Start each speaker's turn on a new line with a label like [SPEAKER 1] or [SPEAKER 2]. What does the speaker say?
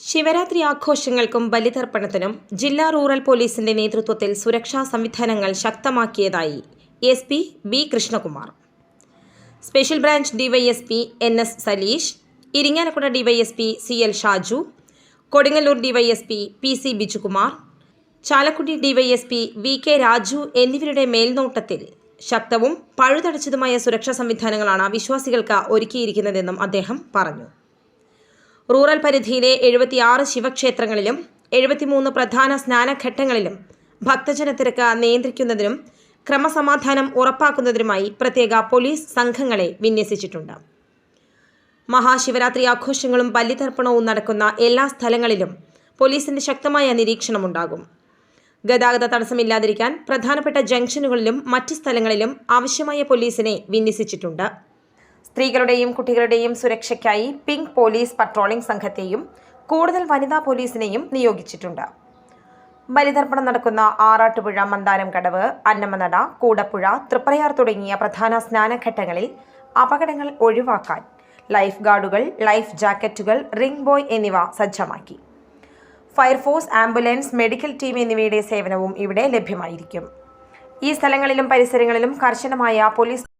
[SPEAKER 1] ശിവരാത്രി ആഘോഷങ്ങൾക്കും ബലിതർപ്പണത്തിനും ജില്ലാ റൂറൽ പോലീസിന്റെ നേതൃത്വത്തിൽ സുരക്ഷാ സംവിധാനങ്ങൾ ശക്തമാക്കിയതായി S P B Krishnakumar. Special branch DYSP N S Saleesh Irinjalakuda DYSP C L Shaju Kodungallur DYSP P C Bijukumar Chalakudy DYSP V K Raju എന്നിവരുടെ മേൽനോട്ടത്തിൽ ശക്തവും പഴുതടച്ചതുമായ സുരക്ഷാ സംവിധാനങ്ങളാണ് വിശ്വാസികൾക്ക് ഒരുക്കിയിരിക്കുന്നതെന്നും അദ്ദേഹം പറഞ്ഞു. റൂറൽ പരിധിയിലെ എഴുപത്തിയാറ് ശിവക്ഷേത്രങ്ങളിലും എഴുപത്തിമൂന്ന് പ്രധാന സ്നാനഘട്ടങ്ങളിലും ഭക്തജന തിരക്ക് നിയന്ത്രിക്കുന്നതിനും ക്രമസമാധാനം ഉറപ്പാക്കുന്നതിനുമായി പ്രത്യേക പോലീസ് സംഘങ്ങളെ വിന്യസിച്ചിട്ടുണ്ട്. മഹാശിവരാത്രി ആഘോഷങ്ങളും ബലിതർപ്പണവും നടക്കുന്ന എല്ലാ സ്ഥലങ്ങളിലും പോലീസിന്റെ ശക്തമായ നിരീക്ഷണമുണ്ടാകും. ഗതാഗത തടസ്സമില്ലാതിരിക്കാൻ പ്രധാനപ്പെട്ട ജംഗ്ഷനുകളിലും മറ്റ് സ്ഥലങ്ങളിലും ആവശ്യമായ പോലീസിനെ വിന്യസിച്ചിട്ടുണ്ട്. സ്ത്രീകളുടെയും കുട്ടികളുടെയും സുരക്ഷയ്ക്കായി പിങ്ക് പോലീസ് പട്രോളിംഗ് സംഘത്തെയും കൂടുതൽ വനിതാ പോലീസിനെയും നിയോഗിച്ചിട്ടുണ്ട്. ബലിതർപ്പണം നടക്കുന്ന ആറാട്ടുപുഴ മന്ദാരം കടവ് അന്നമനട കൂടപ്പുഴ തൃപ്രയാർ തുടങ്ങിയ പ്രധാന സ്നാനഘട്ടങ്ങളിൽ അപകടങ്ങൾ ഒഴിവാക്കാൻ ലൈഫ് ഗാർഡുകൾ ലൈഫ് ജാക്കറ്റുകൾ റിംഗ് ബോയ് എന്നിവ സജ്ജമാക്കി. ഫയർഫോഴ്സ് ആംബുലൻസ് മെഡിക്കൽ ടീം എന്നിവയുടെ സേവനവും ഇവിടെ ലഭ്യമായിരിക്കും. ഈ സ്ഥലങ്ങളിലും പരിസരങ്ങളിലും കർശനമായ പോലീസ്